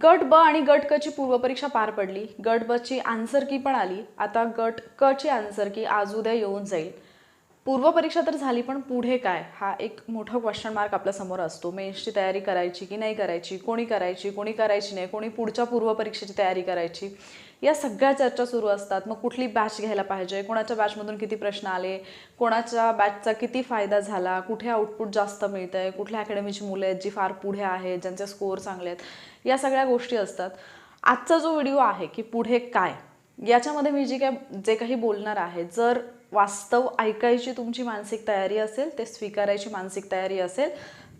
गट ब आणि गट क ची पूर्वपरीक्षा पार पडली. गट ब ची आन्सर की पण आली. आता गट क ची आन्सर की आज उद्या येऊन जाईल. पूर्वपरीक्षा तर झाली पण पुढे काय? हा एक मोठा क्वेश्चन मार्क आपल्यासमोर असतो. मेन्सची तयारी करायची की नाही करायची? कोणी करायची? कोणी करायची नाही? कोणी पुढच्या पूर्वपरीक्षेची तयारी करायची? या सगळ्या चर्चा सुरू असतात. मग कुठली बॅच घ्यायला पाहिजे? कोणाच्या बॅचमधून किती प्रश्न आले? कोणाच्या बॅचचा किती फायदा झाला? कुठे आउटपुट जास्त मिळतं आहे कुठल्या अकॅडमीची मुलं आहेत जी फार पुढे आहेत ज्यांचे स्कोअर चांगले आहेत? या सगळ्या गोष्टी असतात. आजचा जो व्हिडिओ आहे की पुढे काय याच्यामध्ये मी जी काय जे काही बोलणार आहे जर वास्तव ऐकायची तुमची मानसिक तयारी असेल ते स्वीकारायची मानसिक तयारी असेल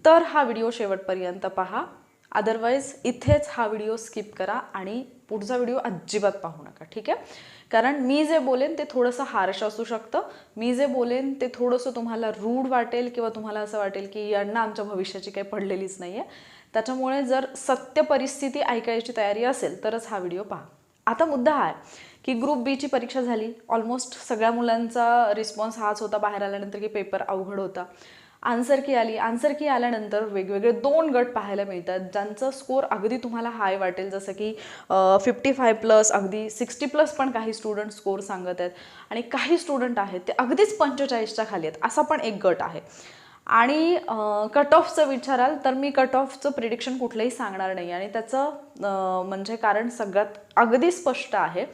तर हा व्हिडिओ शेवटपर्यंत पहा. अदरवाईज इथेच हा व्हिडिओ स्किप करा आणि पुढचा व्हिडिओ अजिबात पाहू नका ठीक आहे? कारण मी जे बोलेन ते थोडंसं हार्श असू शकतं. मी जे बोलेन ते थोडंसं तुम्हाला रूढ वाटेल किंवा तुम्हाला असं वाटेल की यांना आमच्या भविष्याची काही पडलेलीच नाही आहे त्याच्यामुळे जर सत्य परिस्थिती ऐकायची तयारी असेल तरच हा व्हिडिओ पहा. आता मुद्दा हा आहे की ग्रुप बीची परीक्षा झाली. ऑलमोस्ट सगळ्या मुलांचा रिस्पॉन्स हाच होता. बाहेर आल्यानंतर की पेपर अवघड होता. आन्सर की आली. आन्सर की आल्यानंतर वेगवेगळे दोन गट पाहायला मिळतात. ज्यांचा स्कोअर अगदी तुम्हाला हाय वाटेल. जसं की फिफ्टी फाय प्लस अगदी सिक्स्टी प्लस पण काही स्टुडंट स्कोअर सांगत आहेत. आणि काही स्टुडंट आहेत ते अगदीच पंचेचाळीसच्या खाली आहेत. असा पण एक गट आहे. आणि कट ऑफचं विचाराल तर मी कट ऑफचं प्रिडिक्शन कुठलंही सांगणार नाही. आणि त्याचं म्हणजे कारण सगळ्यात अगदी स्पष्ट आहे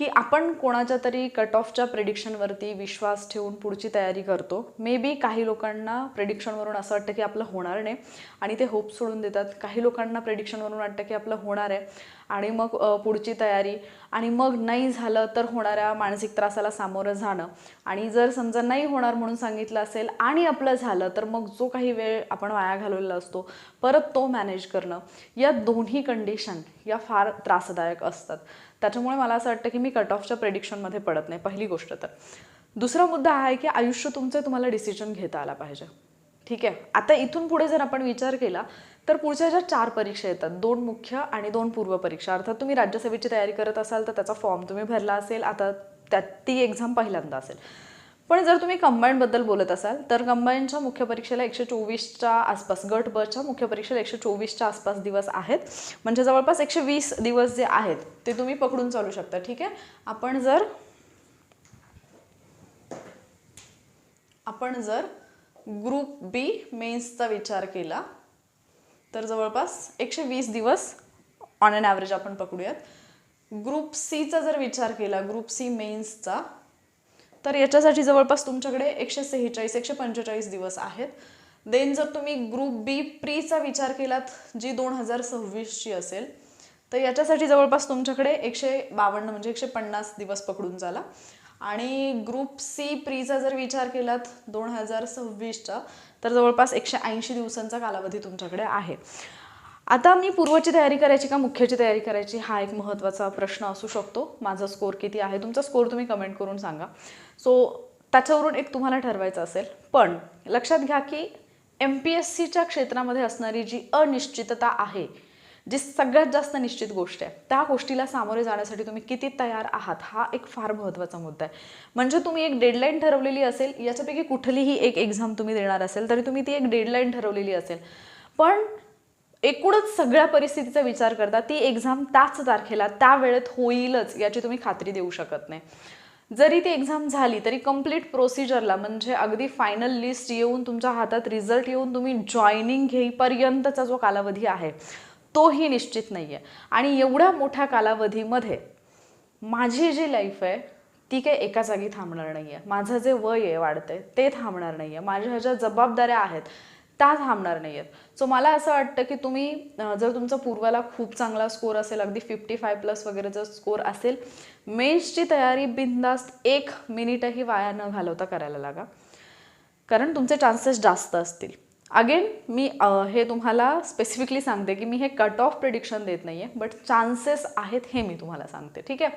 की आपण कोणाच्या तरी कट ऑफच्या प्रेडिक्शनवरती विश्वास ठेवून पुढची तयारी करतो. मे बी काही लोकांना प्रेडिक्शनवरून असं वाटतं की आपलं होणार नाही आणि ते होप सोडून देतात. काही लोकांना प्रेडिक्शनवरून वाटतं की आपलं होणार आहे आणि मग पुढची तयारी आणि मग नाही झालं तर होणाऱ्या मानसिक त्रासाला सामोरं जाणं. आणि जर समजा नाही होणार म्हणून सांगितलं असेल आणि आपलं झालं तर मग जो काही वेळ आपण वाया घालवलेला असतो परत तो मॅनेज करणं. या दोन्ही कंडिशन या फार त्रासदायक असतात. त्याच्यामुळे मला असं वाटतं की मी कट ऑफच्या प्रेडिक्शनमध्ये पडत नाही पहिली गोष्ट तर. दुसरा मुद्दा हा आहे की आयुष्य तुमचं तुम्हाला डिसिजन घेता आला पाहिजे. ठीक आहे? आता इथून पुढे जर आपण विचार केला तर पुढच्या ज्या चार परीक्षा येतात दोन मुख्य आणि दोन पूर्व परीक्षा अर्थात तुम्ही राज्यसभेची तयारी करत असाल तर त्याचा फॉर्म तुम्ही भरला असेल आता त्या ती एक्झाम पहिल्यांदा असेल. पण जर तुम्ही कंबाईनबद्दल बोलत असाल तर कंबाईनच्या मुख्य परीक्षेला एकशे चोवीसच्या आसपास गट बच्या मुख्य परीक्षेला एकशे चोवीसच्या आसपास दिवस आहेत. म्हणजे जवळपास एकशे वीस दिवस जे आहेत ते तुम्ही पकडून चालू शकता ठीक आहे? आपण जर आपण जर ग्रुप बी मेन्सचा विचार केला तर जवळपास एकशे वीस दिवस ऑन अन ॲव्हरेज आपण पकडूयात. ग्रुप सीचा जर विचार केला ग्रुप सी मेन्सचा तर याच्यासाठी जवळपास तुमच्याकडे एकशे सेहेचाळीस एकशे पंचेचाळीस दिवस आहेत. देन जर तुम्ही ग्रुप बी प्रीचा विचार केलात जी दोन हजार सव्वीसची असेल तर याच्यासाठी जवळपास तुमच्याकडे एकशे बावन्न म्हणजे एकशे पन्नास दिवस पकडून झाला. आणि ग्रुप सी प्रीचा जर विचार केलात दोन हजार सव्वीसचा तर जवळपास एकशे ऐंशी दिवसांचा कालावधी तुमच्याकडे आहे. आता मी पूर्वची तयारी करायची का मुख्याची तयारी करायची? हा एक महत्त्वाचा प्रश्न असू शकतो. माझा स्कोर किती आहे? तुमचा स्कोअर तुम्ही कमेंट करून सांगा. सो त्याच्यावरून एक तुम्हाला ठरवायचं असेल. पण लक्षात घ्या की एम पी एस सीच्या क्षेत्रामध्ये असणारी जी अनिश्चितता आहे जी सगळ्यात जास्त निश्चित गोष्ट आहे त्या गोष्टीला सामोरे जाण्यासाठी तुम्ही किती तयार आहात? हा एक फार महत्त्वाचा मुद्दा आहे. म्हणजे तुम्ही एक डेडलाईन ठरवलेली असेल याच्यापैकी कुठलीही एक एक्झाम तुम्ही देणार असेल तरी तुम्ही ती एक डेडलाईन ठरवलेली असेल. पण एकूणच सगळ्या परिस्थितीचा विचार करता ती एक्झाम त्याच तारखेला त्या वेळेत होईलच याची तुम्ही खात्री देऊ शकत नाही. जरी ती एक्झाम झाली तरी कंप्लीट प्रोसिजरला म्हणजे अगदी फायनल लिस्ट येऊन तुमच्या हातात रिझल्ट येऊन तुम्ही जॉईनिंग घेईपर्यंतचा जो कालावधी आहे तोही निश्चित नाही आहे आणि एवढ्या मोठ्या कालावधीमध्ये माझी जी लाईफ आहे ती काही एका जागी थांबणार नाही आहे माझं जे वय आहे वाढतंय ते थांबणार नाही आहे माझ्या ज्या जबाबदाऱ्या आहेत त्या थांबणार नाही आहेत सो मला असं वाटतं की तुम्ही जर तुमचा पूर्वाला खूप चांगला स्कोअर असेल अगदी फिफ्टी फाय प्लस वगैरे जर स्कोअर असेल मेन्सची तयारी बिंदास्त एक मिनिटही वाया न घालवता करायला लागा. कारण तुमचे चान्सेस जास्त असतील. अगेन मी हे तुम्हाला स्पेसिफिकली सांगते की मी हे कट ऑफ प्रिडिक्शन देत नाही आहे बट चान्सेस आहेत हे मी तुम्हाला सांगते. ठीक आहे?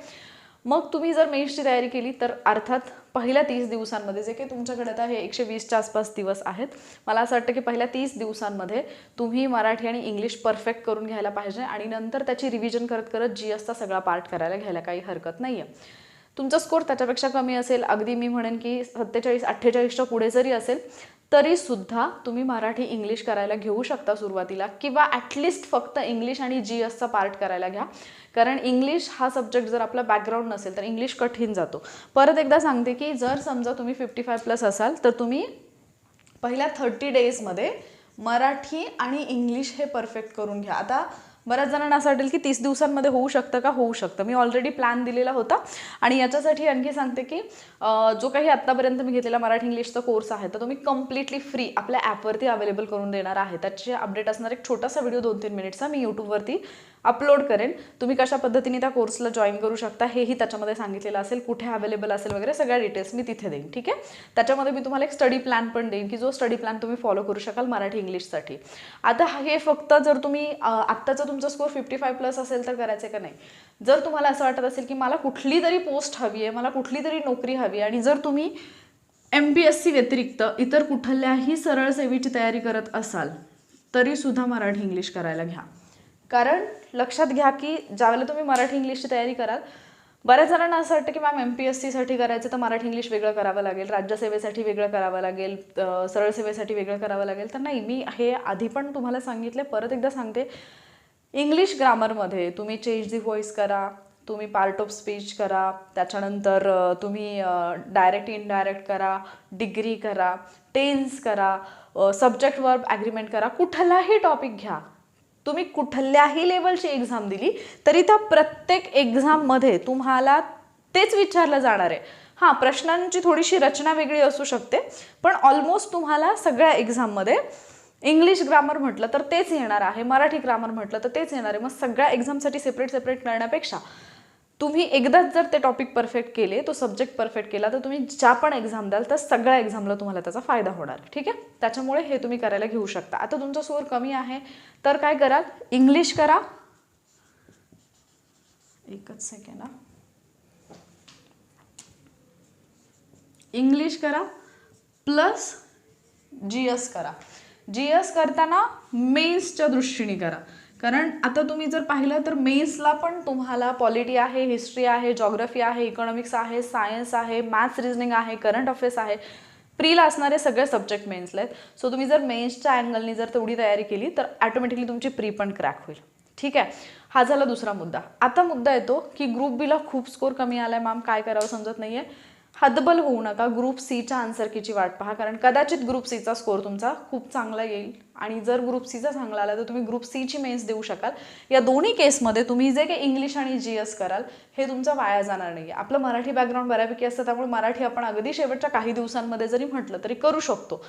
मग तुम्ही जर मेन्सची तयारी केली तर अर्थात पहिल्या तीस दिवसांमध्ये जे काही तुमच्याकडे आता हे एकशे वीसच्या आसपास दिवस आहेत मला असं वाटतं की पहिल्या तीस दिवसांमध्ये तुम्ही मराठी आणि इंग्लिश परफेक्ट करून घ्यायला पाहिजे आणि नंतर त्याची रिव्हिजन करत करत जी एसचा सगळा पार्ट करायला घ्यायला काही हरकत नाही आहे तुमचा स्कोर त्याच्यापेक्षा कमी असेल. अगदी मी म्हणेन की सत्तेचाळीस अठ्ठेचाळीसच्या पुढे जरी असेल तरीसुद्धा तुम्ही मराठी इंग्लिश करायला घेऊ शकता सुरुवातीला किंवा ॲटलिस्ट फक्त इंग्लिश आणि जी एसचा पार्ट करायला घ्या. कारण इंग्लिश हा सब्जेक्ट जर आपला बॅकग्राऊंड नसेल तर इंग्लिश कठीण जातो. परत एकदा सांगते की जर समजा तुम्ही फिफ्टी फाय प्लस असाल तर तुम्ही पहिल्या थर्टी डेजमध्ये मराठी आणि इंग्लिश हे परफेक्ट करून घ्या. आता बऱ्याच जणांना असं वाटेल की तीस दिवसांमध्ये होऊ शकतं का? होऊ शकतं. मी ऑलरेडी प्लॅन दिलेला होता. आणि याच्यासाठी आणखी सांगते की जो काही आत्तापर्यंत मी घेतलेला मराठी इंग्लिशचा कोर्स आहे तर तो मी कम्प्लिटली फ्री आपल्या ॲपवरती अवेलेबल करून देणार आहे. त्याचे अपडेट असणार एक छोटासा व्हिडिओ दोन तीन मिनिटचा मी यूट्यूबवरती अपलोड करेन. तुम्ही कशा पद्धतीने त्या कोर्सला जॉईन करू शकता हेही त्याच्यामध्ये सांगितलेलं असेल कुठे अवेलेबल असेल वगैरे सगळ्या डिटेल्स मी तिथे देईन ठीक आहे? त्याच्यामध्ये मी तुम्हाला एक स्टडी प्लॅन पण देईन की जो स्टडी प्लॅन तुम्ही फॉलो करू शकाल मराठी इंग्लिशसाठी आता हे फक्त जर तुम्ही आत्ताचा तुमचा स्कोर फिफ्टी फाय प्लस असेल तर करायचं का नाही? जर तुम्हाला असं वाटत असेल की मला कुठली तरी पोस्ट हवी आहे मला कुठली तरी नोकरी हवी आहे आणि जर तुम्ही एम पी एस सी व्यतिरिक्त इतर कुठल्याही सरळ सेवेची तयारी करत असाल तरीसुद्धा मराठी इंग्लिश करायला घ्या. कारण लक्षात घ्या की ज्यावेळेला तुम्ही मराठी इंग्लिशची तयारी कराल बऱ्याच जणांना असं वाटतं की मॅम एम पी एस सीसाठी करायचं तर मराठी इंग्लिश वेगळं करावं लागेल राज्यसेवेसाठी वेगळं करावं लागेल सरळ सेवेसाठी वेगळं करावं लागेल. तर नाही मी हे आधी पण तुम्हाला सांगितलं परत एकदा सांगते. इंग्लिश ग्रामरमध्ये तुम्ही चेंज दी व्हॉइस करा तुम्ही पार्ट ऑफ स्पीच करा त्याच्यानंतर तुम्ही डायरेक्ट इनडायरेक्ट करा डिग्री करा टेन्स करा सब्जेक्ट वर्ब ॲग्रीमेंट करा कुठलाही टॉपिक घ्या. तुम्ही कुठल्याही लेवलची एक्झाम दिली तरी त्या प्रत्येक एक्झाममध्ये तुम्हाला तेच विचारलं जाणार आहे. हां प्रश्नांची थोडीशी रचना वेगळी असू शकते पण ऑलमोस्ट तुम्हाला सगळ्या एक्झाममध्ये इंग्लिश ग्रामर म्हटलं तर तेच येणार आहे मराठी ग्रामर म्हटलं तर तेच येणार आहे. मग सगळ्या एक्झामसाठी सेपरेट सेपरेट करण्यापेक्षा तुम्ही एकदाच जर ते टॉपिक परफेक्ट केले तो सब्जेक्ट परफेक्ट केला तर तुम्ही ज्या पण एक्झाम द्याल तर सगळ्या एक्झामला तुम्हाला त्याचा फायदा होणार. ठीक आहे? त्याच्यामुळे हे तुम्ही करायला घेऊ शकता. आता तुमचा स्कोअर कमी आहे तर काय कराल? इंग्लिश करा. एकच सेकंड हा. इंग्लिश करा प्लस जी एस करा. जी एस करताना मेन्सच्या दृष्टीने करा. कारण आता तुम्ही जर पाहिलं तर मेन्सला पण तुम्हाला पॉलिटी आहे हिस्ट्री आहे जॉग्रफी आहे इकॉनॉमिक्स आहे सायन्स आहे मॅथ्स रिजनिंग आहे करंट अफेअर्स आहे. प्रीला असणारे सगळे सब्जेक्ट मेन्सला आहेत. सो तुम्ही जर मेन्सच्या अँगलनी जर तेवढी तयारी केली तर ॲटोमॅटिकली तुमची प्री पण क्रॅक होईल. ठीक आहे? हा झाला दुसरा मुद्दा. आता मुद्दा येतो की ग्रुप बीला खूप स्कोर कमी आलाय मॅम काय करावं समजत नाही आहे हतबल होऊ नका. ग्रुप सीच्या आन्सर कीची वाट पहा. कारण कदाचित ग्रुप सीचा स्कोर तुमचा खूप चांगला येईल. आणि जर ग्रुप सीचा चांगला आला तर तुम्ही ग्रुप सीची मेन्स देऊ शकाल. या दोन्ही केसमध्ये तुम्ही जे काही इंग्लिश आणि जी एस कराल हे तुमचा वाया जाणार नाही आपलं मराठी बॅकग्राऊंड बऱ्यापैकी असतं त्यामुळे मराठी आपण अगदी शेवटच्या काही दिवसांमध्ये जरी म्हटलं तरी करू शकतो.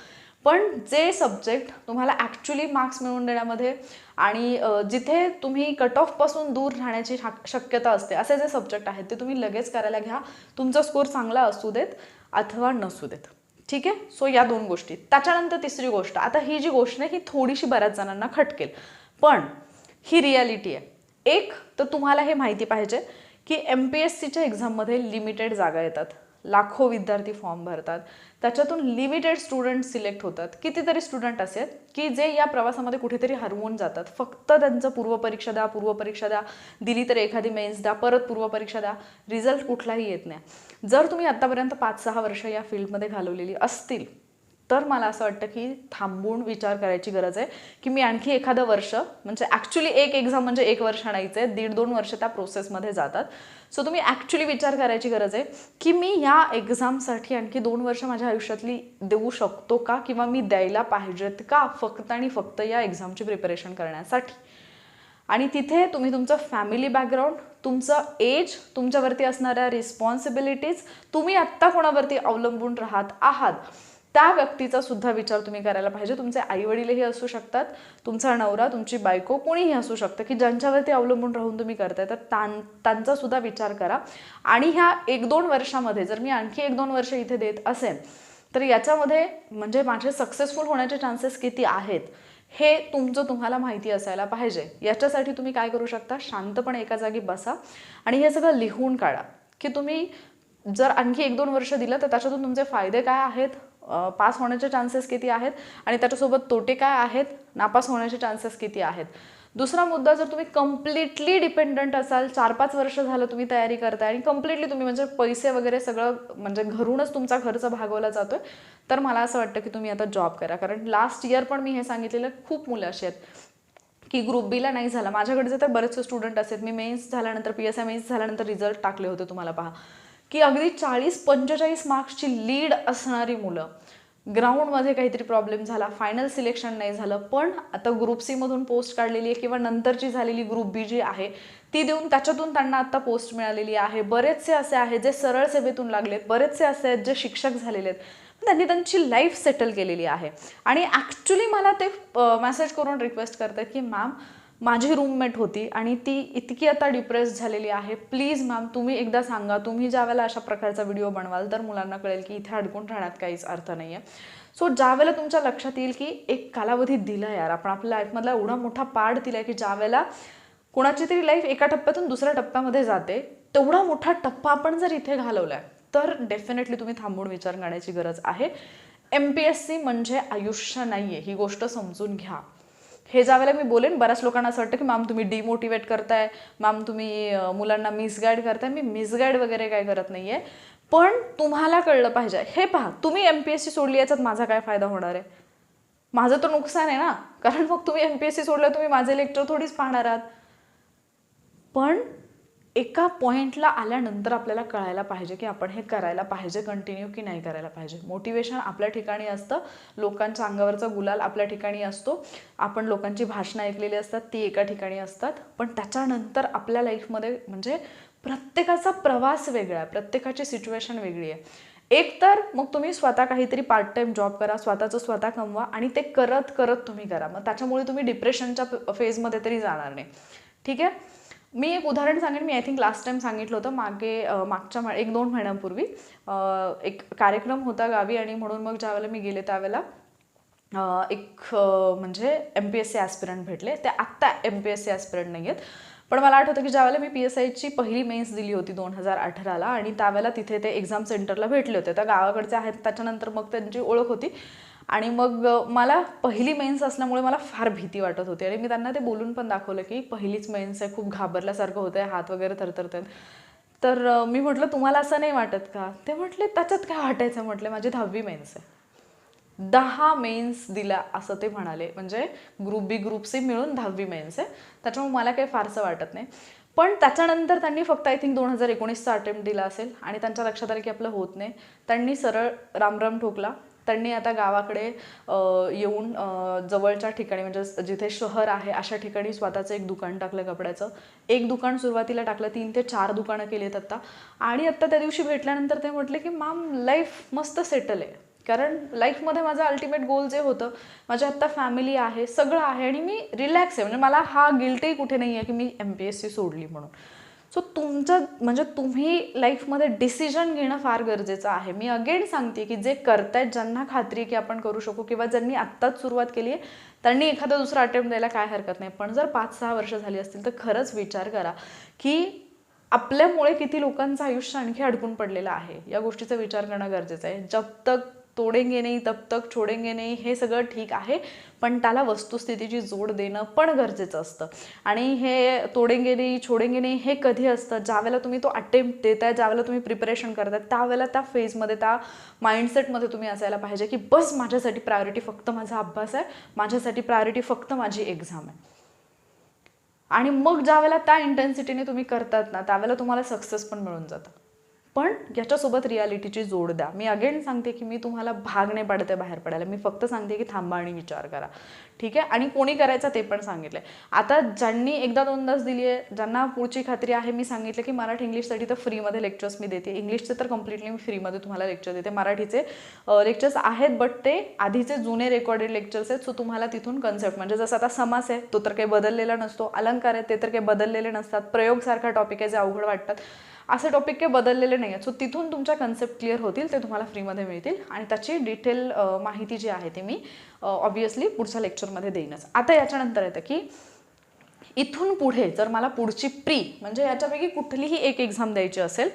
पण जे सब्जेक्ट तुम्हाला ॲक्च्युली मार्क्स मिळवून देण्यामध्ये आणि जिथे तुम्ही कट ऑफपासून दूर राहण्याची शक- शक्यता असते असे जे सब्जेक्ट आहेत ते तुम्ही लगेच करायला घ्या. तुमचा स्कोर चांगला असू देत अथवा नसू देत. ठीक आहे? सो या दोन गोष्टी. त्याच्यानंतर तिसरी गोष्ट आता ही जी गोष्ट आहे ही थोडीशी बऱ्याच जणांना खटकेल. पण ही रियालिटी आहे. एक तर तुम्हाला हे माहिती पाहिजे की एम पी एस सीच्या एक्झाममध्ये लिमिटेड जागा येतात. लाखो विद्यार्थी फॉर्म भरतात. त्याच्यातून लिमिटेड स्टुडंट सिलेक्ट होतात. कितीतरी स्टुडंट असे आहेत की जे या प्रवासामध्ये कुठेतरी हरवून जातात. फक्त त्यांचं पूर्वपरीक्षा द्या पूर्वपरीक्षा द्या. दिली तर एखादी मेन्स द्या परत पूर्वपरीक्षा द्या. रिझल्ट कुठलाही येत नाही. जर तुम्ही आत्तापर्यंत पाच सहा वर्ष या फील्डमध्ये घालवलेली असतील तर मला असं वाटतं की थांबून विचार करायची गरज आहे की मी आणखी एखादं वर्ष म्हणजे ॲक्च्युली एक एक्झाम म्हणजे एक वर्ष आणायचं आहे दीड दोन वर्ष त्या प्रोसेसमध्ये जातात. सो तुम्ही ॲक्च्युली विचार करायची गरज आहे की मी या एक्झामसाठी आणखी दोन वर्ष माझ्या आयुष्यातली देऊ शकतो का किंवा मी द्यायला पाहिजेत का फक्त आणि फक्त या एक्झामची प्रिपरेशन करण्यासाठी? आणि तिथे तुम्ही तुमचं फॅमिली बॅकग्राऊंड तुमचं एज तुमच्यावरती असणाऱ्या रिस्पॉन्सिबिलिटीज तुम्ही आत्ता कोणावरती अवलंबून राहत आहात? त्या व्यक्तीचा सुद्धा विचार तुम्ही करायला पाहिजे. तुमचे आईवडीलही असू शकतात तुमचा नवरा तुमची बायको कोणीही असू शकतं की ज्यांच्यावरती अवलंबून राहून तुम्ही करताय. तर तां त्यांचा सुद्धा विचार करा. आणि ह्या एक दोन वर्षामध्ये जर मी आणखी एक दोन वर्ष इथे देत असेल तर याच्यामध्ये म्हणजे माझे सक्सेसफुल होण्याचे चान्सेस किती आहेत हे तुमचं तुम्हाला माहिती असायला पाहिजे. याच्यासाठी तुम्ही काय करू शकता? शांतपणे एका जागी बसा आणि हे सगळं लिहून काढा. की तुम्ही जर आणखी एक दोन वर्ष दिलं तर त्याच्यातून तुमचे फायदे काय आहेत? पास होण्याचे चान्सेस किती आहेत? आणि त्याच्यासोबत तोटे काय आहेत? नापास होण्याचे चान्सेस किती आहेत? दुसरा मुद्दा जर तुम्ही कम्प्लिटली डिपेंडंट असाल चार पाच वर्ष झालं तुम्ही तयारी करताय आणि कम्प्लिटली तुम्ही म्हणजे पैसे वगैरे सगळं म्हणजे घरूनच तुमचा खर्च भागवला जातोय तर मला असं वाटतं की तुम्ही आता जॉब करा. कारण लास्ट इयर पण मी हे सांगितलेलं खूप मुलं अशी आहेत की ग्रुप बीला नाही झाला. माझ्याकडचे तर बरेचसे स्टुडंट असतात मी मेन्स झाल्यानंतर पी एस एम एस झाल्यानंतर रिझल्ट टाकले होते तुम्हाला पहा. की अगदी चाळीस पंचेचाळीस मार्क्सची लीड असणारी मुलं. ग्राउंडमध्ये काहीतरी प्रॉब्लेम झाला फायनल सिलेक्शन नाही झालं पण आता ग्रुप सी मधून पोस्ट काढलेली आहे किंवा नंतरची झालेली ग्रुप बी जी आहे ती देऊन त्याच्यातून त्यांना आता पोस्ट मिळालेली आहे. बरेचसे असे आहेत जे सरळ सेवेतून लागलेत बरेचसे असे आहेत जे शिक्षक झालेले आहेत. त्यांनी त्यांची लाईफ सेटल केलेली आहे. आणि ॲक्च्युली मला ते मेसेज करून रिक्वेस्ट करतात की मॅम माझी रूममेट होती आणि ती इतकी आता डिप्रेस झालेली आहे. प्लीज मॅम तुम्ही एकदा सांगा तुम्ही ज्या वेळेला अशा प्रकारचा व्हिडिओ बनवाल तर मुलांना कळेल की इथे अडकून राहण्यात काहीच अर्थ नाही आहे सो ज्यावेळेला तुमच्या लक्षात येईल की एक कालावधी दिला यार आपण आपल्या लाईफमधला एवढा मोठा पार्ट दिला की ज्यावेळेला कोणाची तरी लाईफ एका टप्प्यातून दुसऱ्या टप्प्यामध्ये जाते तेवढा मोठा टप्पा आपण जर इथे घालवलाय तर डेफिनेटली तुम्ही थांबून विचार करण्याची गरज आहे. एम पी एस सी म्हणजे आयुष्य नाही आहे ही गोष्ट समजून घ्या. हे ज्यावेळेला मी बोलेन बऱ्याच लोकांना असं वाटतं की मॅम तुम्ही डिमोटिवेट करताय मॅम तुम्ही मुलांना मिसगाईड करताय. मी मिसगाईड वगैरे काय करत नाही आहे पण तुम्हाला कळलं पाहिजे. हे पहा तुम्ही एम पी एस सी सोडली याच्यात माझा काय फायदा होणार आहे? माझं तर नुकसान आहे ना? कारण मग तुम्ही एम पी एस सी सोडलं तुम्ही माझे लेक्चर थोडीच पाहणार आहात. पण एका पॉईंटला आल्यानंतर आपल्याला कळायला पाहिजे की आपण हे करायला पाहिजे कंटिन्यू की नाही करायला पाहिजे. मोटिवेशन आपल्या ठिकाणी असतं. लोकांच्या अंगावरचा गुलाल आपल्या ठिकाणी असतो. आपण लोकांची भाषणं ऐकलेली असतात ती एका ठिकाणी असतात. पण त्याच्यानंतर आपल्या लाईफमध्ये म्हणजे प्रत्येकाचा प्रवास वेगळा आहे. प्रत्येकाची सिच्युएशन वेगळी आहे. एक तर मग तुम्ही स्वतः काहीतरी पार्ट टाइम जॉब करा स्वतःचं स्वतः कमवा आणि ते करत करत तुम्ही करा. मग त्याच्यामुळे तुम्ही डिप्रेशनच्या फेजमध्ये तरी जाणार नाही. ठीक आहे? मी एक उदाहरण सांगेन. मी आय थिंक लास्ट टाइम सांगितलं होतं. मागे मागच्या एक दोन महिन्यांपूर्वी एक कार्यक्रम होता गावी आणि म्हणून मग ज्यावेळेला मी गेले त्यावेळेला एक म्हणजे M P S C aspirant भेटले. ते आत्ता M P S C aspirant नाही आहेत. पण मला आठवतं की ज्यावेळेला मी पी एस आयची पहिली मेन्स दिली होती दोन हजार अठराला आणि त्यावेळेला तिथे ते एक्झाम सेंटरला भेटले होते. त्या गावाकडचे आहेत. त्याच्यानंतर मग त्यांची ओळख होती. आणि मग मला पहिली मेन्स असल्यामुळे मला फार भीती वाटत होती. आणि मी त्यांना ते बोलून पण दाखवलं की पहिलीच मेन्स आहे खूप घाबरल्यासारखं होतं आहे हात वगैरे थरथरत आहेत तर मी म्हटलं तुम्हाला असं नाही वाटत का? ते म्हटले त्याच्यात काय वाटायचं? म्हटले माझी दहावी मेन्स आहे. दहा मेन्स दिला असं ते म्हणाले. म्हणजे ग्रुप बी ग्रुप सी मिळून दहावी मेन्स आहे. त्याच्यामुळे मला काही फारसं वाटत नाही. पण त्याच्यानंतर त्यांनी फक्त आय थिंक दोन हजार एकोणीसचा अटेम्प्ट दिला असेल आणि त्यांच्या लक्षात आलं की आपलं होत नाही. त्यांनी सरळ रामराम ठोकला. त्यांनी आता गावाकडे येऊन जवळच्या ठिकाणी म्हणजे जिथे शहर आहे अशा ठिकाणी स्वतःचं एक दुकान टाकलं कपड्याचं. एक दुकान सुरुवातीला टाकलं तीन ते चार दुकानं केलीत आता आणि आत्ता त्या दिवशी भेटल्यानंतर ते म्हटले की मॅम लाईफ मस्त सेटल आहे. कारण लाईफमध्ये माझं अल्टिमेट गोल जे होतं माझ्या आत्ता फॅमिली आहे सगळं आहे आणि मी रिलॅक्स आहे. म्हणजे मला हा गिल्टही कुठे नाही आहे की मी एम पी एस सी सोडली म्हणून. सो तुमचं म्हणजे तुम्ही लाईफमध्ये डिसिजन घेणं फार गरजेचं आहे. मी अगेन सांगते की जे करतायत ज्यांना खात्री आहे की आपण करू शकू किंवा ज्यांनी आत्ताच सुरुवात केली आहे त्यांनी एखादा दुसरा अटेम्प्ट द्यायला काय हरकत नाही. पण जर पाच सहा वर्ष झाली असतील तर खरंच विचार करा की आपल्यामुळे किती लोकांचं आयुष्य आणखी अडकून पडलेलं आहे. या गोष्टीचा विचार करणं गरजेचं आहे. जब तक तोडेंगे नाही तब तक छोडेंगे नाही हे सगळं ठीक आहे पण त्याला वस्तुस्थितीची जोड देणं पण गरजेचं असतं. आणि हे तोडेंगे नाही छोडेंगे नाही हे कधी असतं? ज्यावेळेला तुम्ही तो अटेम्प्ट देताय ज्यावेळेला तुम्ही प्रिपरेशन करताय त्यावेळेला त्या फेजमध्ये त्या माइंडसेटमध्ये तुम्ही असायला पाहिजे की बस माझ्यासाठी प्रायोरिटी फक्त माझा अभ्यास आहे माझ्यासाठी प्रायोरिटी फक्त माझी एक्झाम आहे. आणि मग ज्यावेळेला त्या इंटेन्सिटीने तुम्ही करतात ना त्यावेळेला तुम्हाला सक्सेस पण मिळून जातं. पण याच्यासोबत रियालिटीची जोड द्या. मी अगेन सांगते की मी तुम्हाला भाग नाही पाडते बाहेर पडायला. मी फक्त सांगते की थांबा आणि विचार करा. ठीक आहे? आणि कोणी करायचं ते पण सांगितलंय. आता ज्यांनी एकदा दोनदाच दिली आहे ज्यांना पुढची खात्री आहे मी सांगितलं की मराठी इंग्लिशसाठी तर फ्रीमध्ये लेक्चर्स मी देते. इंग्लिशचे तर कम्प्लिटली मी फ्रीमध्ये तुम्हाला लेक्चर देते. मराठीचे लेक्चर्स आहेत बट ते आधीचे जुने रेकॉर्डेड लेक्चर्स आहेत सो तुम्हाला तिथून कन्सेप्ट म्हणजे जसं आता समास आहे तो तर काही बदललेला नसतो. अलंकार आहे ते तर काही बदललेले नसतात. प्रयोगसारखा टॉपिक आहे जे अवघड वाटतात. असे टॉपिक काही बदललेले नाही आहेत सो तिथून तुमच्या कन्सेप्ट क्लिअर होतील ते तुम्हाला फ्रीमध्ये मिळतील. आणि त्याची डिटेल माहिती जी आहे ती मी ऑब्वियसली पुढच्या लेक्चरमध्ये देईनच. आता याच्यानंतर येतं की इथून पुढे जर मला पुढची प्री म्हणजे याच्यापैकी कुठलीही एक एक्झाम द्यायची असेल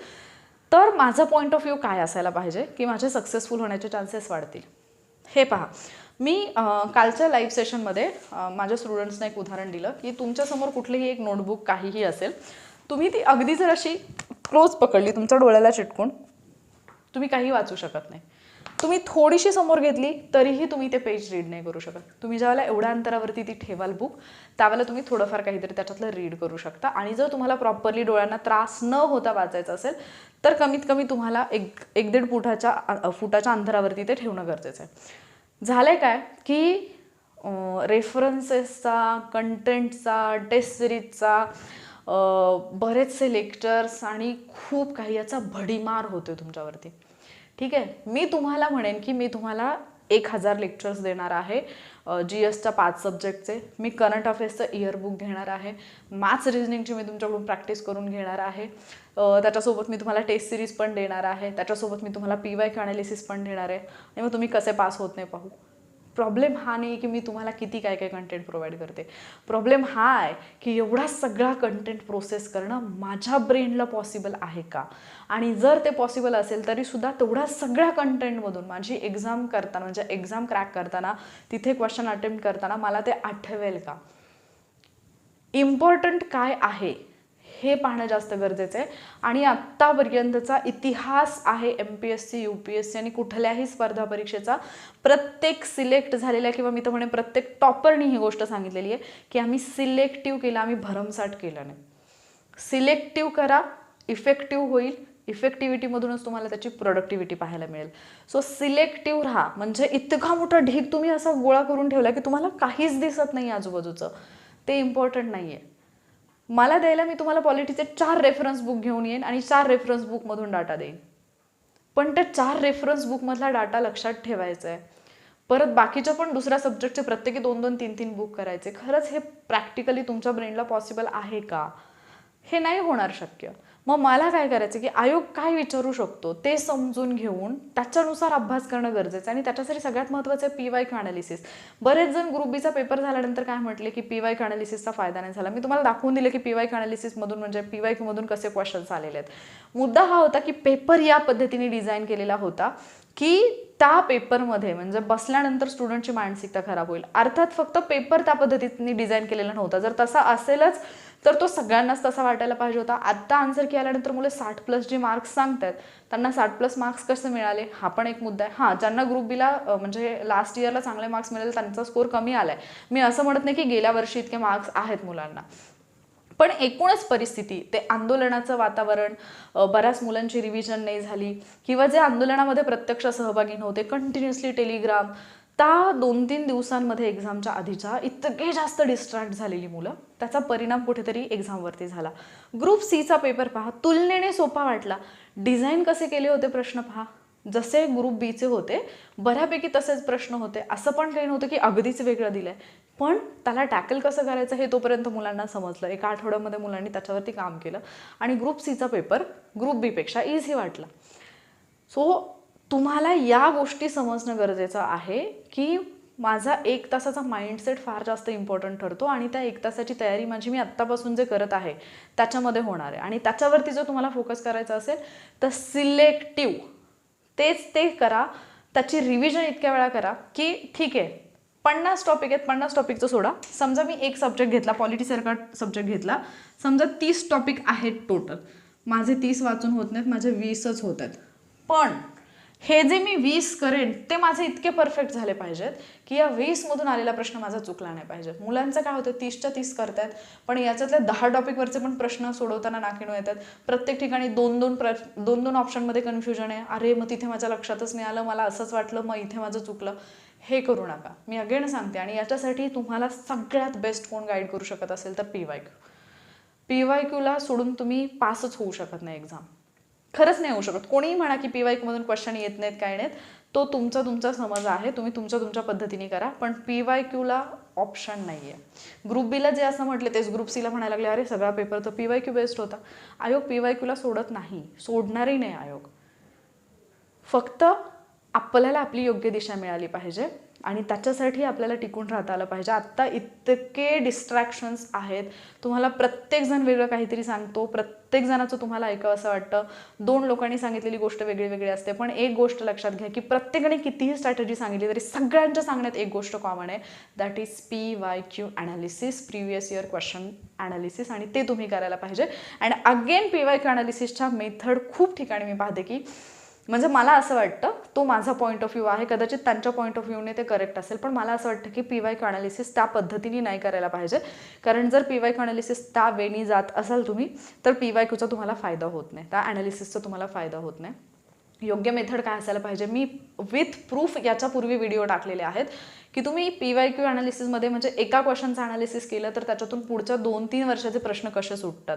तर माझं पॉईंट ऑफ व्ह्यू काय असायला पाहिजे? की माझे सक्सेसफुल होण्याचे चान्सेस वाढतील? हे पहा. मी कालच्या लाईव्ह सेशनमध्ये माझ्या स्टुडंट्सना एक उदाहरण दिलं की तुमच्यासमोर कुठलीही एक नोटबुक काहीही असेल तुम्ही ती अगदी जर अशी क्लोज पकडली तुमच्या डोळ्याला चिटकून तुम्ही काही वाचू शकत नाही. तुम्ही थोडीशी समोर घेतली तरीही तुम्ही ते पेज रीड नाही करू शकत. तुम्ही ज्यावेळेला एवढ्या अंतरावरती ती ठेवाल बुक त्यावेळेला तुम्ही थोडंफार काहीतरी त्याच्यातलं रीड करू शकता. आणि जर तुम्हाला प्रॉपरली डोळ्यांना त्रास न होता वाचायचा असेल तर कमीत कमी तुम्हाला एक एक दीड फुटाच्या फुटाच्या अंतरावरती ते ठेवणं गरजेचं आहे. झालंय काय की रेफरन्सेसचा कंटेंटचा टेस्ट सिरीजचा बरेचसे लेक्चर्स आणि खूप काही याचा भडीमार होतोय तुमच्यावरती. ठीक आहे? मी तुम्हाला म्हणेन की मी तुम्हाला एक हजार लेक्चर्स देणार आहे जी एसच्या पाच सब्जेक्टचे मी करंट अफेअर्सचं इयरबुक घेणार आहे. मॅथ्स रिजनिंगची मी तुमच्याकडून प्रॅक्टिस करून घेणार आहे. त्याच्यासोबत मी तुम्हाला टेस्ट सिरीज पण देणार आहे. त्याच्यासोबत मी तुम्हाला पी वाय अनालिसिस पण देणार आहे. आणि मग तुम्ही कसे पास होत नाही पाहू. प्रॉब्लेम हा नाही की मी तुम्हाला किती काय काय कंटेंट प्रोव्हाइड करते. प्रॉब्लेम हा आहे की एवढा सगळा कंटेंट प्रोसेस करणं माझ्या ब्रेनला पॉसिबल आहे का? आणि जर ते पॉसिबल असेल तरीसुद्धा तेवढा तेवढ्या सगळ्या कंटेंटमधून माझी एक्झाम करताना म्हणजे एक्झाम क्रॅक करताना तिथे क्वेश्चन अटेम्प्ट करताना मला ते आठवेल का? इम्पॉर्टंट काय आहे? हे पाहणं जास्त गरजेचं आहे. आणि आत्तापर्यंतचा इतिहास आहे M P S C U P S C आणि कुठल्याही स्पर्धा परीक्षेचा प्रत्येक सिलेक्ट झालेल्या किंवा मी तर म्हणे प्रत्येक टॉपरनी ही गोष्ट सांगितलेली आहे की आम्ही सिलेक्टिव्ह केलं आम्ही भरमसाठ केलं नाही. सिलेक्टिव्ह करा इफेक्टिव्ह होईल. इफेक्टिव्हिटीमधूनच तुम्हाला त्याची प्रोडक्टिव्हिटी पाहायला मिळेल. सो सिलेक्टिव्ह राहा. म्हणजे इतका मोठा ढीग तुम्ही असा गोळा करून ठेवला की तुम्हाला काहीच दिसत नाही आजूबाजूचं. ते इम्पॉर्टंट नाही आहे मला द्यायला मी तुम्हाला पॉलिटीचे चार रेफरन्स बुक घेऊन येईन आणि चार रेफरन्स बुकमधून डाटा देईन. पण त्या चार रेफरन्स बुकमधला डाटा लक्षात ठेवायचा आहे परत बाकीच्या पण दुसऱ्या सब्जेक्टचे प्रत्येकी दोन दोन तीन तीन बुक करायचे. खरंच हे प्रॅक्टिकली तुमच्या ब्रेनला पॉसिबल आहे का? हे नाही होणार शक्य. मग मला काय करायचं की आयोग काय विचारू शकतो ते समजून घेऊन त्याच्यानुसार अभ्यास करणं गरजेचं आहे. आणि त्याच्यासाठी सगळ्यात महत्त्वाचं आहे पी वाय अनालिसिस बरेच जण ग्रुप बीचा पेपर झाल्यानंतर काय म्हटले की पी वाय अनालिसिसचा फायदा नाही झाला. मी तुम्हाला दाखवून दिलं की पी वाय अनालिसिसमधून म्हणजे पी वाय क्यूमधून कसे क्वेश्चन्स आलेले आहेत. मुद्दा हा होता की पेपर या पद्धतीने डिझाईन केलेला होता की त्या पेपरमध्ये म्हणजे बसल्यानंतर स्टुडंटची मानसिकता खराब होईल. अर्थात फक्त पेपर त्या पद्धतीने डिझाईन केलेला नव्हता. जर तसा असेलच तर तो सगळ्यांनाच तसा वाटायला पाहिजे होता. आत्ता आन्सर की आल्यानंतर साठ प्लस जे मार्क्स सांगतात त्यांना साठ प्लस मार्क्स कसे मिळाले? हा पण एक मुद्दा आहे. हां ज्यांना ग्रुप बीला म्हणजे लास्ट इयरला चांगले मार्क्स मिळाले त्यांचा स्कोर कमी आला आहे मी असं म्हणत नाही की गेल्या वर्षी इतके मार्क्स आहेत मुलांना. पण एकूणच परिस्थिती ते आंदोलनाचं वातावरण बऱ्याच मुलांची रिव्हिजन नाही झाली किंवा जे आंदोलनामध्ये प्रत्यक्ष सहभागी नव्हते कंटिन्युअसली टेलिग्राम त्या दोन तीन दिवसांमध्ये एक्झामच्या आधीच्या इतके जास्त डिस्ट्रॅक्ट झालेली मुलं त्याचा परिणाम कुठेतरी एक्झामवरती झाला. ग्रुप सीचा पेपर पहा तुलनेने सोपा वाटला. डिझाईन कसे केले होते प्रश्न पहा. जसे ग्रुप बीचे होते बऱ्यापैकी तसेच प्रश्न होते. असं पण काही नव्हतं की अगदीच वेगळं दिलंय. पण त्याला टॅकल कसं करायचं हे तोपर्यंत मुलांना समजलं. एका आठवड्यामध्ये मुलांनी त्याच्यावरती काम केलं. आणि ग्रुप सीचा पेपर ग्रुप बीपेक्षा इझी वाटला. सो तुम्हाला या गोष्टी समजणं गरजेचं आहे की माझा एक तासाचा माइंडसेट फार जास्त इम्पॉर्टंट ठरतो आणि त्या एक तासाची तयारी माझी मी आत्तापासून जे करत आहे त्याच्यामध्ये होणार आहे. आणि त्याच्यावरती जर तुम्हाला फोकस करायचा असेल तर सिलेक्टिव्ह तेच ते करा. त्याची रिव्हिजन इतक्या वेळा करा की ठीक आहे. पन्नास टॉपिक आहेत पन्नास टॉपिकचं सोडा. समजा मी एक सब्जेक्ट घेतला पॉलिटीसारखा सब्जेक्ट घेतला. समजा तीस टॉपिक आहेत टोटल माझे तीस वाचून होत नाहीत माझे वीसच होत आहेत. पण हे जे मी वीस करेन ते माझे इतके परफेक्ट झाले पाहिजेत की या वीसमधून आलेला प्रश्न माझा चुकला नाही पाहिजे मुलांचं काय होतं तीसच्या तीस करतायत पण याच्यातल्या दहा टॉपिकवरचे पण प्रश्न सोडवताना नाकिणू येतात. प्रत्येक ठिकाणी दोन दोन प्र दोन दोन ऑप्शनमध्ये कन्फ्युजन आहे. अरे मग तिथे माझ्या लक्षातच नाही आलं मला असंच वाटलं मग इथे माझं चुकलं. हे करू नका. मी अगेन सांगते आणि याच्यासाठी तुम्हाला सगळ्यात बेस्ट कोण गाईड करू शकत असेल तर P Y Q. P Y क्यूला सोडून तुम्ही पासच होऊ शकत नाही एक्झाम खरंच नाही होऊ शकत. कोणीही म्हणा की पी वाय क्वेश्चन येत नाहीत काय नाहीत. तो तुमचा तुमचा समज आहे. तुम्ही तुमच्या तुमच्या पद्धतीने करा. पण पी वाय क्यूला ऑप्शन नाही आहे ग्रुप बीला जे असं म्हटले तेच ग्रुप सीला म्हणायला लागले अरे सगळा पेपर तर पी वाय क्यू बेस्ट होता. आयोग पी वाय क्यूला सोडत नाही. सोडणारही नाही आयोग. फक्त आपल्याला आपली योग्य दिशा मिळाली पाहिजे आणि त्याच्यासाठी आपल्याला टिकून राहता आलं पाहिजे. आत्ता इतके डिस्ट्रॅक्शन्स आहेत. तुम्हाला प्रत्येकजण वेगळं काहीतरी सांगतो. प्रत्येक जणाचं तुम्हाला ऐकावं असं वाटतं. दोन लोकांनी सांगितलेली गोष्ट वेगळी वेगळी असते. पण एक गोष्ट लक्षात घ्या की प्रत्येकाने कितीही स्ट्रॅटेजी सांगितली तरी सगळ्यांच्या सांगण्यात एक गोष्ट कॉमन आहे. That is P Y Q analysis previous year question analysis आणि ते तुम्ही करायला पाहिजे. And again P Y Q अनालिसिसच्या method खूप ठिकाणी मी पाहते की म्हणजे मला असं वाटतं तो माझा पॉईंट ऑफ व्ह्यू आहे कदाचित त्यांच्या पॉईंट ऑफ व्ह्यूने ते करेक्ट असेल पण मला असं वाटतं की पी वाय क्यू अनालिसिस त्या पद्धतीने नाही करायला पाहिजे. कारण जर पी वाय क्यू त्या वेणी जात असाल तुम्ही तर पी वाय क्यूचा तुम्हाला फायदा होत नाही. त्या अनालिसिसचा तुम्हाला फायदा होत नाही. योग्य मेथड काय असायला पाहिजे? मी विथ प्रूफ याच्यापूर्वी व्हिडिओ टाकलेले आहेत की तुम्ही पी वाय क्यू अनालिसिसमध्ये म्हणजे एका क्वेश्चनचं अनालिसिस केलं तर त्याच्यातून पुढच्या दोन तीन वर्षाचे प्रश्न कसे सुटतात?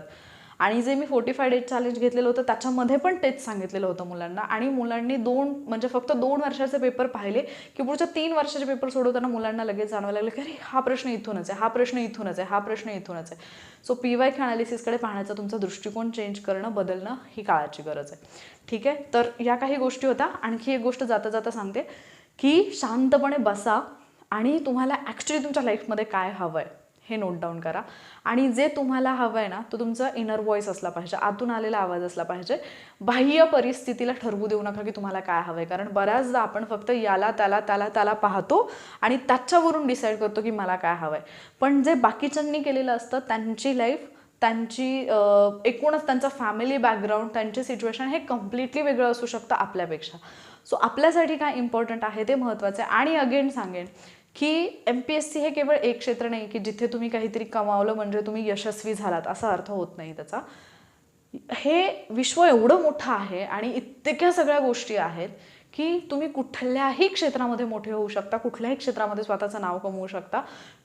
आणि जे मी फोर्टी फाय डेज चॅलेंज घेतलेलं होतं त्याच्यामध्ये पण तेच सांगितलेलं होतं मुलांना. आणि मुलांनी दोन म्हणजे फक्त दोन वर्षाचे पेपर पाहिले की पुढच्या तीन वर्षाचे पेपर सोडवताना मुलांना लगेच जाणवायला लागलं की अरे हा प्रश्न इथूनच आहे हा प्रश्न इथूनच आहे हा प्रश्न इथूनच आहे. सो पी वाय अनालिसिसकडे पाहण्याचा तुमचा दृष्टिकोन चेंज करणं बदलणं ही काळाची गरज आहे. ठीक आहे? तर या काही गोष्टी होत्या. आणखी एक गोष्ट जाता जाता सांगते की शांतपणे बसा आणि तुम्हाला ॲक्च्युली तुमच्या लाईफमध्ये काय हवं आहे हे नोट डाऊन करा. आणि जे तुम्हाला हवं आहे ना तो तुमचा इनर व्हॉइस असला पाहिजे आतून आलेला आवाज असला पाहिजे. बाह्य परिस्थितीला ठरवू देऊ नका की तुम्हाला काय हवं आहे कारण बऱ्याचदा आपण फक्त याला त्याला त्याला त्याला पाहतो आणि त्याच्यावरून डिसाईड करतो की मला काय हवं आहे पण जे बाकीच्यांनी केलेलं असतं त्यांची लाईफ त्यांची एकूणच त्यांचा फॅमिली बॅकग्राऊंड त्यांचे सिच्युएशन हे कम्प्लिटली वेगळं असू शकतं आपल्यापेक्षा. सो आपल्यासाठी काय इम्पॉर्टंट आहे ते महत्त्वाचं आहे. आणि अगेन सांगेन की एम पी एस सी हे केवळ एक क्षेत्र नाही की जिथे तुम्ही काहीतरी कमावलं म्हणजे तुम्ही यशस्वी झालात असा अर्थ होत नाही त्याचा. हे विश्व एवढं मोठं आहे आणि इतक्या सगळ्या गोष्टी आहेत की तुम्ही कुठल्याही क्षेत्रामध्ये मोठे होऊ शकता कुठल्याही क्षेत्रामध्ये स्वतःचं नाव कमवू शकता.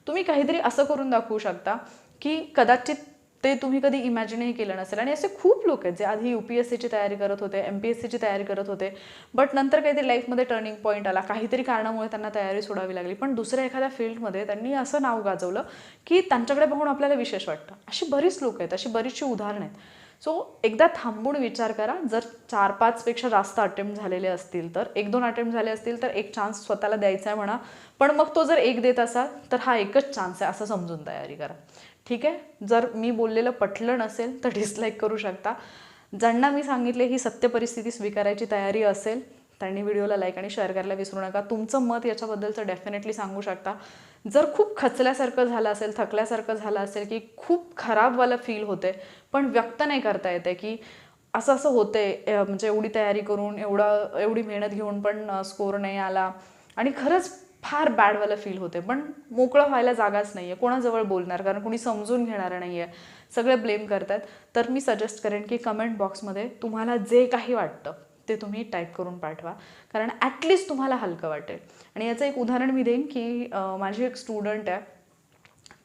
तुम्ही काहीतरी असं करून दाखवू शकता की कदाचित ते तुम्ही कधी इमॅजिनही केलं नसेल. आणि असे खूप लोक आहेत जे आधी यू पी एस सीची तयारी करत होते एम पी एस सीची तयारी करत होते बट नंतर काहीतरी लाईफमध्ये टर्निंग पॉईंट आला. काहीतरी कारणामुळे त्यांना तयारी सोडावी लागली. पण दुसऱ्या एखाद्या फील्डमध्ये त्यांनी असं नाव गाजवलं की त्यांच्याकडे पाहून आपल्याला विशेष वाटतं. अशी बरीच लोक आहेत अशी बरीचशी उदाहरणं आहेत. सो एकदा थांबून विचार करा. जर चार पाचपेक्षा जास्त अटेम्प्ट झालेले असतील तर एक दोन अटेम्प्ट झाले असतील तर एक चान्स स्वतःला द्यायचा आहे म्हणा. पण मग तो जर एक देत असाल तर हा एकच चान्स आहे असं समजून तयारी करा. ठीक आहे? जर मी बोललेलं पटलं नसेल तर डिसलाईक करू शकता. ज्यांना मी सांगितले ही सत्य परिस्थिती स्वीकारायची तयारी असेल त्यांनी व्हिडिओला लाईक आणि शेअर करायला विसरू नका. तुमचं मत याच्याबद्दलचं डेफिनेटली सांगू शकता. जर खूप खचल्यासारखं झालं असेल थकल्यासारखं झालं असेल की खूप खराबवाला फील होते पण व्यक्त नाही करता येते की असं असं होते म्हणजे एवढी तयारी करून एवढं एवढी मेहनत घेऊन पण स्कोर नाही आला. आणि खरंच फार बॅडवालं फील होते पण मोकळं व्हायला जागाच नाही आहे कोणाजवळ बोलणार? कारण कोणी समजून घेणारं नाही आहे सगळे ब्लेम करतात. तर मी सजेस्ट करेन की कमेंट बॉक्समध्ये तुम्हाला जे काही वाटतं ते तुम्ही टाईप करून पाठवा. कारण ॲटलिस्ट तुम्हाला हलकं वाटेल. आणि याचं एक उदाहरण मी देईन की माझी एक स्टुडंट आहे.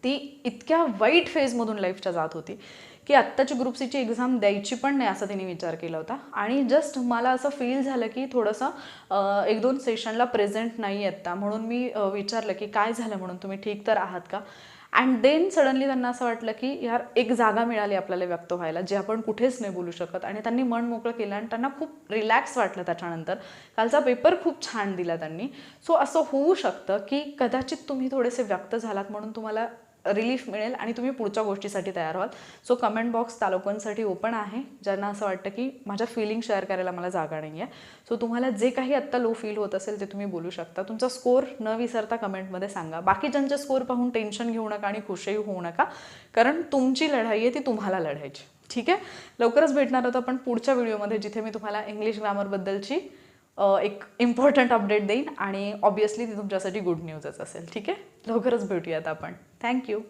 ती इतक्या वाईट फेजमधून लाईफच्या जात होती. की आत्ताची ग्रुप सीची एक्झाम द्यायची पण नाही असा त्यांनी विचार केला होता. आणि जस्ट मला असं फील झालं की थोडंसं एक दोन सेशनला प्रेझेंट नाही आत्ता म्हणून मी विचारलं की काय झालं म्हणून? तुम्ही ठीक तर आहात का? अँड देन सडनली त्यांना असं वाटलं की यार एक जागा मिळाली आपल्याला व्यक्त व्हायला जे आपण कुठेच नाही बोलू शकत. आणि त्यांनी मन मोकळं केलं आणि त्यांना खूप रिलॅक्स वाटलं त्याच्यानंतर. कालचा पेपर खूप छान दिला त्यांनी. सो असं होऊ शकतं की कदाचित तुम्ही थोडेसे व्यक्त झालात म्हणून तुम्हाला रिलीफ मिळेल आणि तुम्ही पुढच्या गोष्टीसाठी तयार व्हाल. सो कमेंट बॉक्स तालुकांसाठी ओपन आहे. ज्यांना असं वाटतं की माझ्या फिलिंग शेअर करायला मला जागा नाही आहे. सो तुम्हाला जे काही आत्ता लो फील होत असेल ते तुम्ही बोलू शकता. तुमचा स्कोर न विसरता कमेंटमध्ये सांगा. बाकीच्यांचे स्कोर पाहून टेन्शन घेऊ नका आणि खुशही होऊ नका. कारण तुमची लढाई आहे ती तुम्हाला लढायची. ठीक आहे? लवकरच भेटणार होतं पण पुढच्या व्हिडिओमध्ये जिथे मी तुम्हाला इंग्लिश ग्रामरबद्दलची एक इम्पॉर्टंट अपडेट देईन आणि ऑब्वियसली ती तुमच्यासाठी गुड न्यूजच असेल. ठीक आहे? लवकरच भेटूयात आपण. थँक्यू